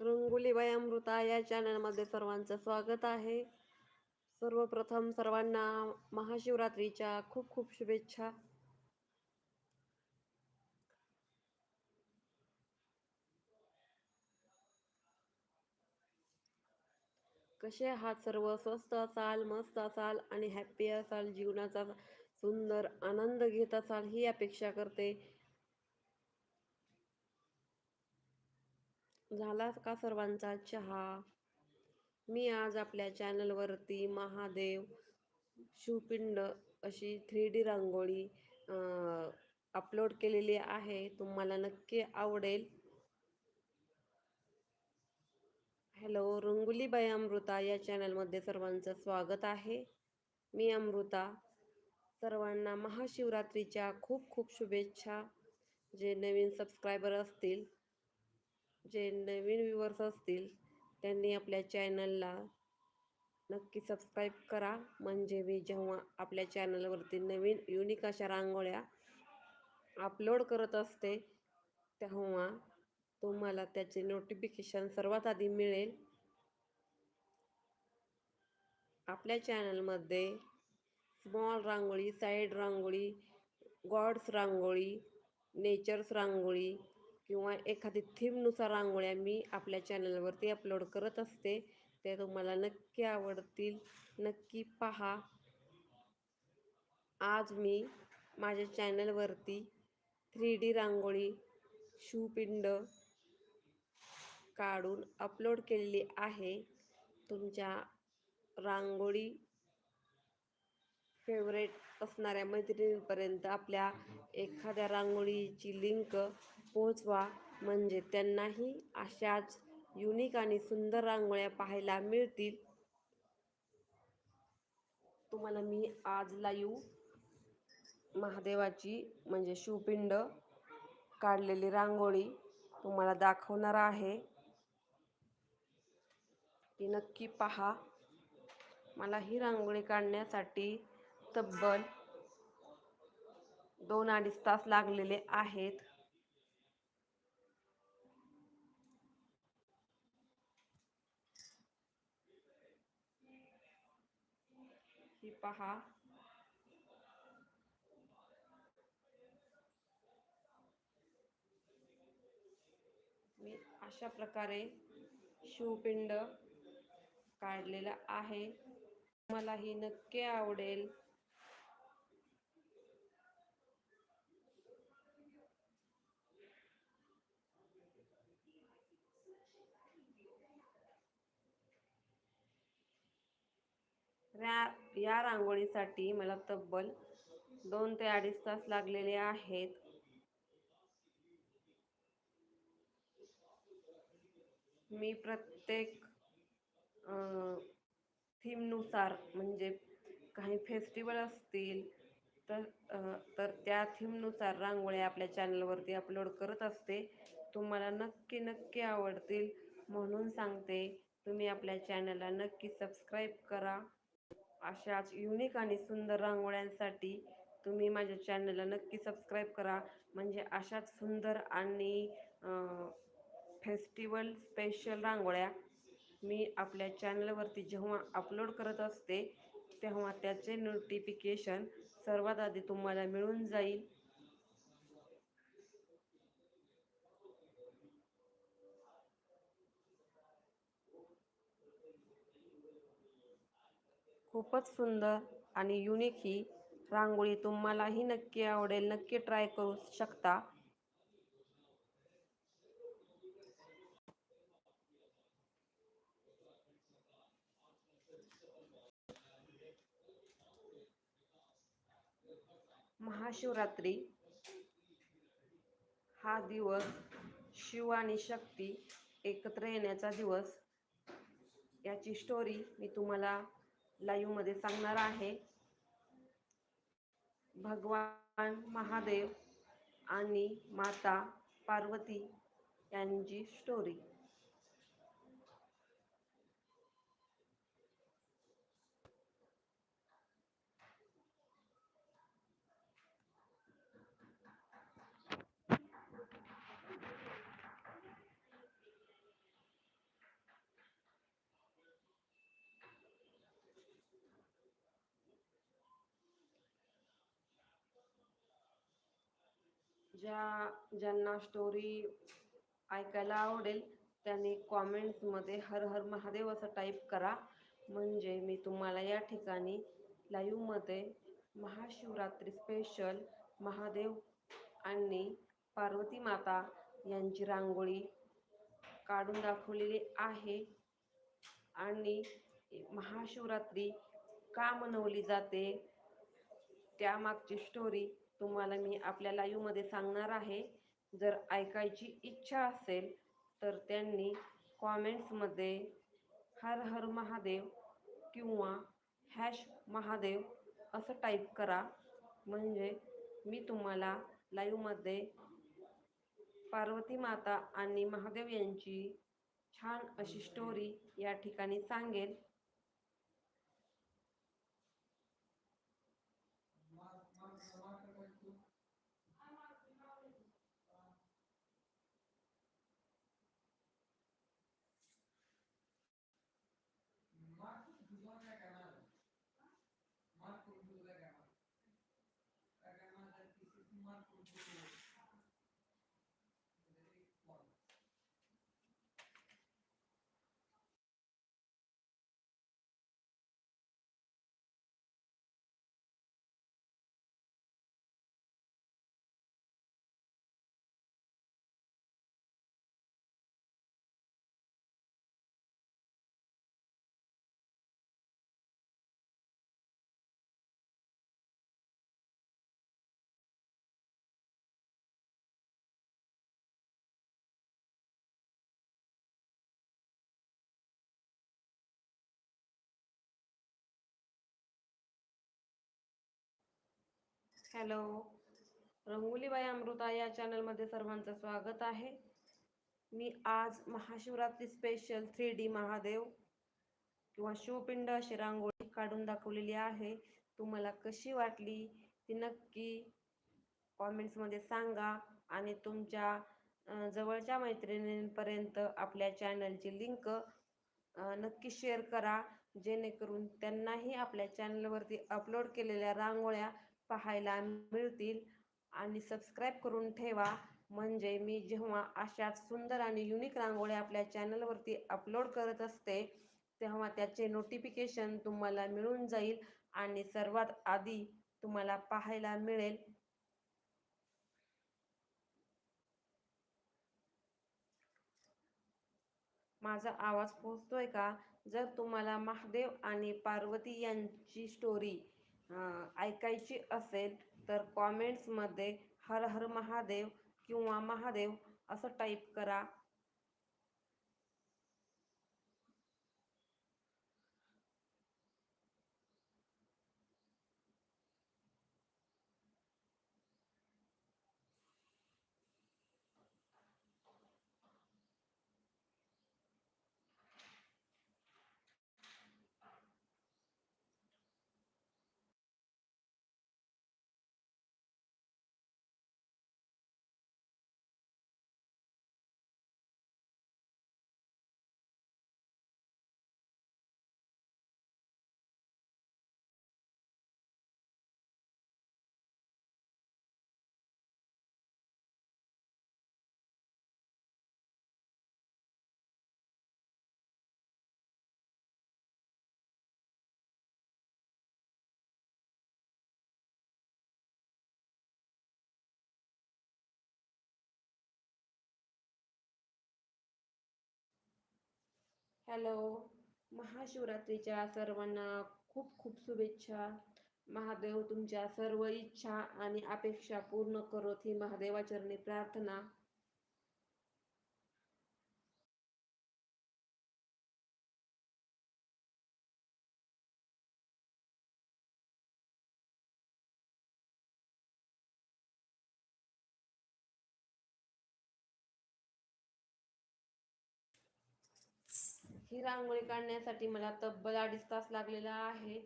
रंगोली बाई अमृता या चॅनलमध्ये सर्वांचं स्वागत आहे. सर्वप्रथम सर्वांना महाशिवरात्रीच्या खूप खूप शुभेच्छा. कसे आहात सर्व? स्वस्त असाल मस्त असाल आणि हॅप्पी असाल जीवनाचा सुंदर आनंद घेत असाल ही अपेक्षा करते. झाला का सर्वांचा चहा? मी आज आपल्या चॅनलवरती महादेव शिवपिंड अशी थ्री डी रांगोळी अपलोड केलेली आहे. तुम्हाला नक्की आवडेल. हॅलो रंगुली बाई अमृता या चॅनलमध्ये सर्वांचं स्वागत आहे. मी अमृता. सर्वांना महाशिवरात्रीच्या खूप खूप शुभेच्छा. जे नवीन सबस्क्रायबर असतील जे नवीन व्ह्यूवर्स असतील त्यांनी आपल्या चॅनलला नक्की सबस्क्राईब करा. म्हणजे मी जेव्हा आपल्या चॅनलवरती नवीन युनिक अशा रांगोळ्या अपलोड करत असते तेव्हा तुम्हाला त्याचे नोटिफिकेशन सर्वात आधी मिळेल. आपल्या चॅनलमध्ये small rangoli side rangoli gods rangoli natures rangoli किंवा एखादी थीमनुसार रांगोळ्या मी आपल्या चॅनलवरती अपलोड करत असते ते तुम्हाला नक्की आवडतील. नक्की पहा. आज मी माझ्या चॅनलवरती थ्री डी रांगोळी शिवपिंड काढून अपलोड केलेली आहे. तुमच्या रांगोळी फेवरेट असणाऱ्या मैत्रिणींपर्यंत आपल्या एखाद्या रांगोळीची लिंक पोहोचवा. म्हणजे त्यांनाही अशाच युनिक आणि सुंदर रांगोळ्या पाहायला मिळतील. तुम्हाला मी आज लाईव्ह महादेवाची म्हणजे शिवपिंड काढलेली रांगोळी तुम्हाला दाखवणार आहे. ती नक्की पहा. मला ही रांगोळी काढण्यासाठी तब्बल दोन अडीच तास लागलेले आहेत. ही पहा. मी अशा प्रकारे शिवपिंड काढलेला आहे. मला ही नक्की आवडेल. या रांगोळीसाठी मला तब्बल दोन ते अडीच तास लागलेले आहेत. मी प्रत्येक थीमनुसार म्हणजे काही फेस्टिवल असतील तर तर त्या थीमनुसार रांगोळ्या आपल्या चॅनलवरती अपलोड करत असते. तुम्हाला नक्की नक्की आवडतील म्हणून सांगते. तुम्ही आपल्या चॅनलला नक्की सबस्क्राईब करा. अशाच युनिक आणि सुंदर रांगोळ्यांसाठी तुम्ही माझ्या चॅनलला नक्की सबस्क्राईब करा. म्हणजे अशाच सुंदर आणि फेस्टिवल स्पेशल रांगोळ्या मी आपल्या चॅनलवरती जेव्हा अपलोड करत असते तेव्हा त्याचे नोटिफिकेशन सर्वात आधी तुम्हाला मिळून जाईल. खूपच सुंदर आणि युनिक ही रांगोळी तुम्हालाही नक्की आवडेल. नक्की ट्राय करू शकता. महाशिवरात्री. हा दिवस शिव आणि शक्ती एकत्र येण्याचा दिवस. याची स्टोरी मी तुम्हाला लाईव्हमध्ये सांगणार आहे. भगवान महादेव आणि माता पार्वती यांची स्टोरी ज्या ज्यांना स्टोरी ऐकायला आवडेल त्यांनी कॉमेंट्समध्ये हर हर महादेव असं टाईप करा. म्हणजे मी तुम्हाला या ठिकाणी लाईव्हमध्ये महाशिवरात्री स्पेशल महादेव आणि पार्वती माता यांची रांगोळी काढून दाखवलेली आहे. आणि महाशिवरात्री का मनवली जाते? त्यामागची स्टोरी तुम्हाला मी आपल्या लाईव्हमध्ये सांगणार आहे. जर ऐकायची इच्छा असेल तर त्यांनी कॉमेंट्समध्ये हर हर महादेव किंवा हॅश महादेव असं टाईप करा. म्हणजे मी तुम्हाला लाईव्हमध्ये पार्वती माता आणि महादेव यांची छान अशी स्टोरी या ठिकाणी सांगेल. हॅलो. रंगोलीबाई अमृता या चॅनलमध्ये सर्वांचं स्वागत आहे. मी आज Mahashivratri special three D Mahadev किंवा शिवपिंड अशी रांगोळी काढून दाखवलेली आहे. तुम्हाला कशी वाटली ती नक्की कॉमेंट्समध्ये सांगा आणि तुमच्या जवळच्या मैत्रिणींपर्यंत आपल्या चॅनलची लिंक नक्की शेअर करा. जेणेकरून त्यांनाही आपल्या चॅनलवरती अपलोड केलेल्या रांगोळ्या पाहायला मिळतील. आणि सबस्क्राईब करून ठेवा. म्हणजे मी जेव्हा अशाच सुंदर आणि युनिक रांगोळ्या आपल्या चॅनलवरती अपलोड करत असते तेव्हा त्याचे नोटिफिकेशन तुम्हाला मिळून जाईल आणि सर्वात आधी तुम्हाला पाहायला मिळेल. माझा आवाज पोहोचतोय का? जर तुम्हाला महादेव आणि पार्वती यांची स्टोरी ऐकायची असेल तर कॉमेंट्समध्ये हर हर महादेव किंवा महादेव असं टाईप करा. हॅलो. महाशिवरात्रीच्या सर्वांना खूप खूप शुभेच्छा. महादेव तुमच्या सर्व इच्छा आणि अपेक्षा पूर्ण करोत ही महादेवाचरणी प्रार्थना. ही रांगोळी काढण्यासाठी मला तब्बल अडीच तास लागलेला आहे.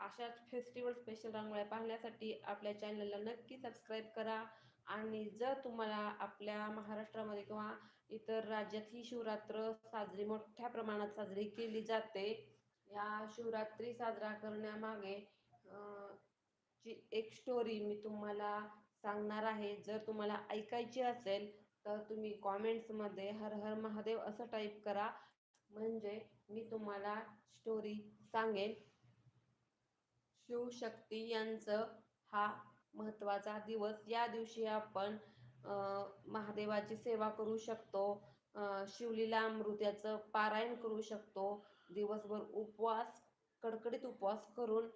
अशाच फेस्टिवल स्पेशल रांगोळ्या पाहण्यासाठी आपल्या चॅनलला नक्की सबस्क्राईब करा. आणि जर तुम्हाला आपल्या महाराष्ट्रामध्ये किंवा इतर राज्यात ही शिवरात्र साजरी मोठ्या प्रमाणात साजरी केली जाते या शिवरात्री साजरा करण्यामागे ची एक स्टोरी मी तुम्हाला सांगणार आहे. जर तुम्हाला ऐकायची असेल तर तुम्ही कॉमेंट्समध्ये हर हर महादेव असं टाईप करा. म्हणजे मी तुम्हाला स्टोरी सांगेन. शिवशक्ती यांचं हा महत्त्वाचा दिवस. या दिवशी आपण महादेवाची सेवा करू शकतो. शिवलीला अमृत्याचं पारायण करू शकतो. दिवसभर उपवास कडकडीत उपवास करून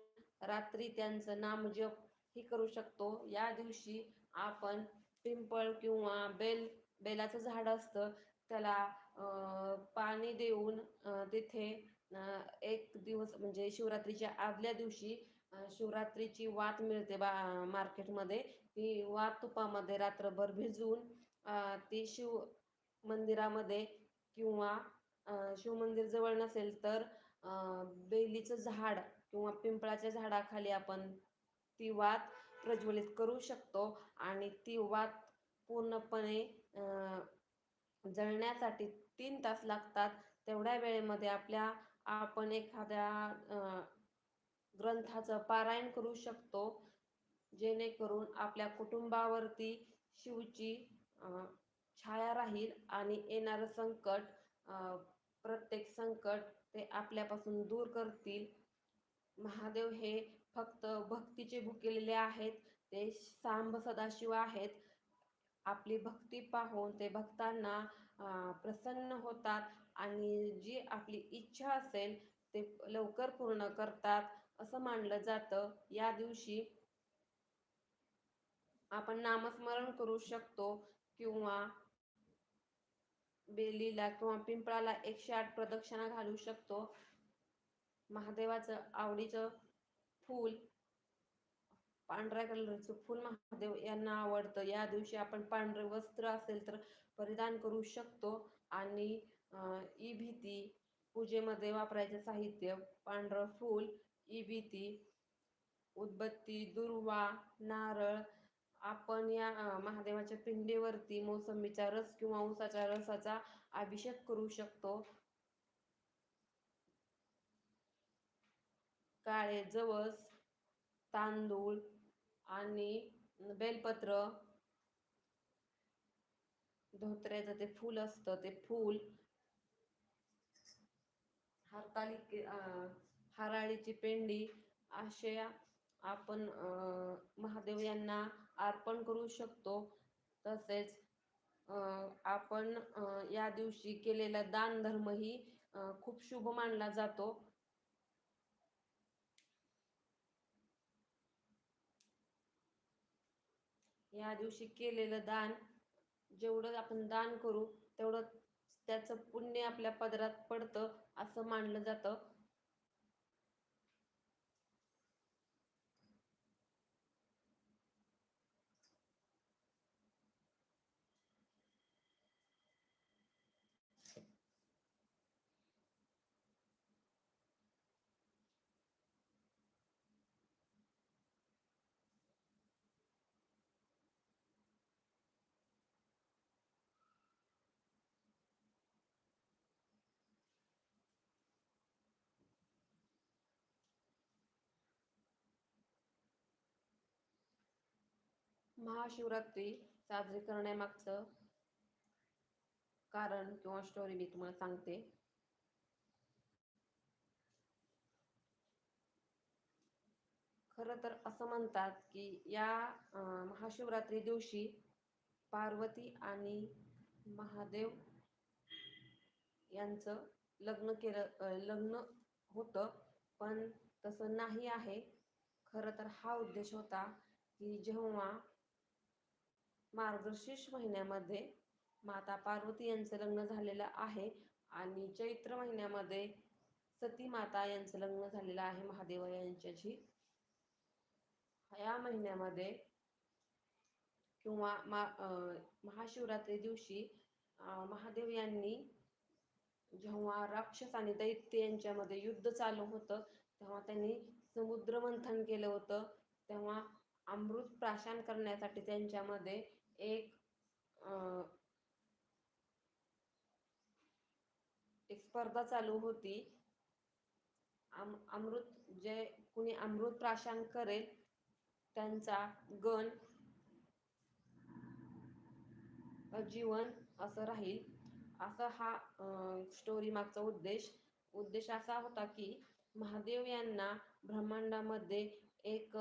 रात्री त्यांचं नामजप ही करू शकतो. या दिवशी आपण पिंपळ किंवा बेल बेलाचं झाड असतं त्याला पाणी देऊन तिथे एक दिवस म्हणजे शिवरात्रीच्या आदल्या दिवशी शिवरात्रीची वात मिळते बा मार्केटमध्ये. ती वात तुपामध्ये रात्रभर भिजवून ती शिव मंदिरामध्ये किंवा शिवमंदिर जवळ नसेल तर बेलीचं झाड किंवा पिंपळाच्या झाडाखाली आपण ती वात प्रज्वलित करू शकतो आणि ती वात पूर्णपणे जळण्यासाठी तीन तास लागतात. तेवढ्या वेळेमध्ये आपल्या आपण एखाद्या ग्रंथाचं पारायण करू शकतो. जेणेकरून आपल्या कुटुंबावरती शिवची छाया राहील आणि येणारं संकट प्रत्येक संकट ते आपल्यापासून दूर करतील. महादेव हे फक्त भक्तीचे भुकेलेले आहेत. ते सांब सदाशिव आहेत. आपली भक्ती पाहून ते भक्तांना प्रसन्न होतात आणि जी आपली इच्छा असेल ते लवकर पूर्ण करतात असं मानलं जातं. या दिवशी आपण नामस्मरण करू शकतो किंवा बेलीला किंवा पिंपळाला एकशे आठ प्रदक्षिणा घालू शकतो. महादेवाचं आवडीचं फूल पांढऱ्या कलरचं फूल महादेव यांना आवडतं. या दिवशी आपण पांढरे वस्त्र असेल तर परिधान करू शकतो. आणि ई भीती पूजेमध्ये वापरायचे साहित्य पांढरं फूल ई भीती उदबत्ती दुर्वा नारळ आपण या महादेवाच्या पिंडीवरती मोसंबीचा रस किंवा ऊसाच्या रसाचा अभिषेक करू शकतो. काळे जवस तांदूळ आणि बेलपत्र धोत्र्याचं ते फूल असतं ते फूल. हरतालिके हराळीची पेंडी असे आपण महादेव यांना अर्पण करू शकतो. तसेच आपण या दिवशी केलेला दानधर्मही खूप शुभ मानला जातो. या दिवशी केलेलं दान जेवढं आपण दान करू तेवढं त्याचं पुण्य आपल्या पदरात पडतं असं मानलं जातं. महाशिवरात्री साजरी करण्यामागचं कारण किंवा स्टोरी मी तुम्हाला सांगते. खरं तर असं म्हणतात की या महाशिवरात्री दिवशी पार्वती आणि महादेव यांचं लग्न केलं लग्न होतं पण तसं नाही आहे. खरं तर हा उद्देश होता की जेव्हा मार्गशीर्ष महिन्यामध्ये माता पार्वती यांचं लग्न झालेलं आहे आणि चैत्र महिन्यामध्ये सती माता यांचं लग्न झालेलं आहे महादेव यांच्याशी. या महिन्यामध्ये किंवा मा महाशिवरात्री दिवशी महादेव यांनी जेव्हा राक्षस आणि दैत्य यांच्यामध्ये युद्ध चालू होतं तेव्हा त्यांनी समुद्र मंथन केलं होतं. तेव्हा अमृत प्राशन करण्यासाठी त्यांच्यामध्ये एक एक स्पर्धा चालू होती. अमृत जे कुणी अमृत प्राशन करेल त्यांचा गण जीवन असं राहील. असा हा स्टोरी मागचा उद्देश. उद्देश असा होता की महादेव यांना ब्रह्मांडामध्ये एक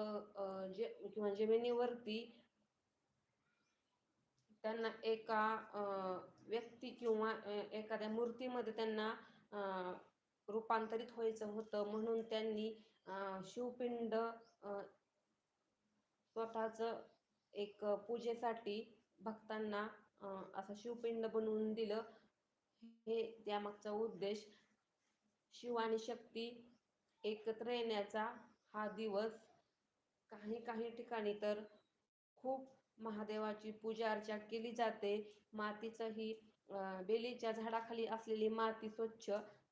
जे किंवा जमिनीवरती त्यांना एका व्यक्ती किंवा एखाद्या मूर्तीमध्ये त्यांना रूपांतरित व्हायचं होतं. म्हणून त्यांनी शिवपिंड स्वतःचं एक पूजेसाठी भक्तांना असं शिवपिंड बनवून दिलं. हे त्यामागचा उद्देश. शिव आणि शक्ती एकत्र येण्याचा हा दिवस काही काही ठिकाणी तर खूप महादेवाची पूजा अर्चा केली जाते. मातीचं ही बेलीच्या झाडाखाली असलेली माती स्वच्छ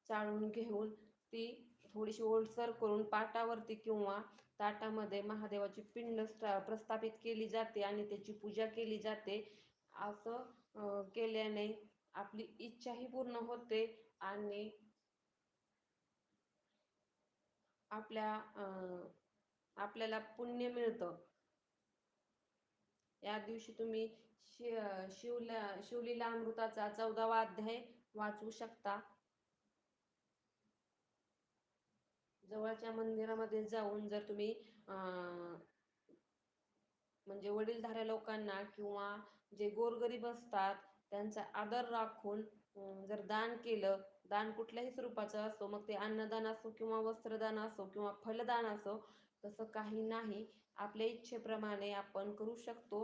चाळून घेऊन ती थोडीशी ओलसर करून पाटावरती किंवा ताटामध्ये महादेवाची पिंड प्रस्थापित केली जाते आणि त्याची पूजा केली जाते. असं केल्याने आपली इच्छाही पूर्ण होते आणि आपल्या आपल्याला पुण्य मिळतं. या दिवशी तुम्ही शि शिवला शिवलीला अमृताचा चौदावा अध्याय वाचू शकता. जवळच्या मंदिरामध्ये जाऊन जर तुम्ही म्हणजे वडीलधाऱ्या लोकांना किंवा जे गोरगरीब असतात त्यांचा आदर राखून जर दान केलं दान कुठल्याही स्वरूपाचं असो मग ते अन्नदान असो किंवा वस्त्रदान असो किंवा फलदान असो तसं काही नाही. आपल्या इच्छेप्रमाणे आपण करू शकतो.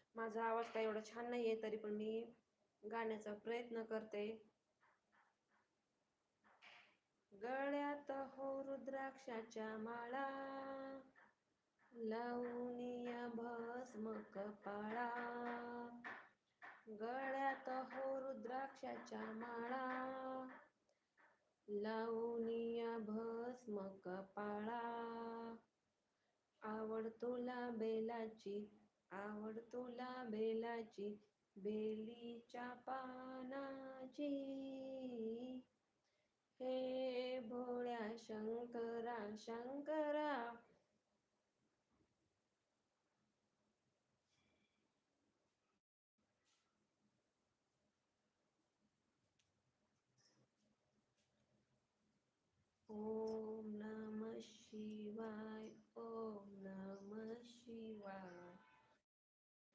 माझा आवाज काय एवढा छान नाही आहे तरी पण मी गाण्याचा प्रयत्न करते. गळ्यात हो रुद्राक्षाच्या माळा लावूनिया भस्म कपाळा गळ्यात हो रुद्राक्षाच्या माळा लावूनिया भस्म कपाळा आवड तुला बेलाची आवड तुला बेलाची बेलीच्या पानाची. हे भोळ्या शंकरा शंकरा ओम नम शिवाय ओम नम शिवाय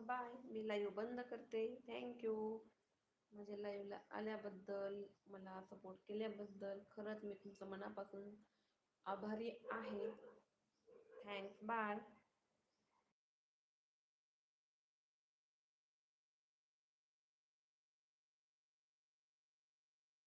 बाय. मी लाईव्ह बंद करते. थँक्यू माझ्या लाईव्हला आल्याबद्दल मला सपोर्ट केल्याबद्दल खरंच मी तुमचं मनापासून आभारी आहे. Thanks bye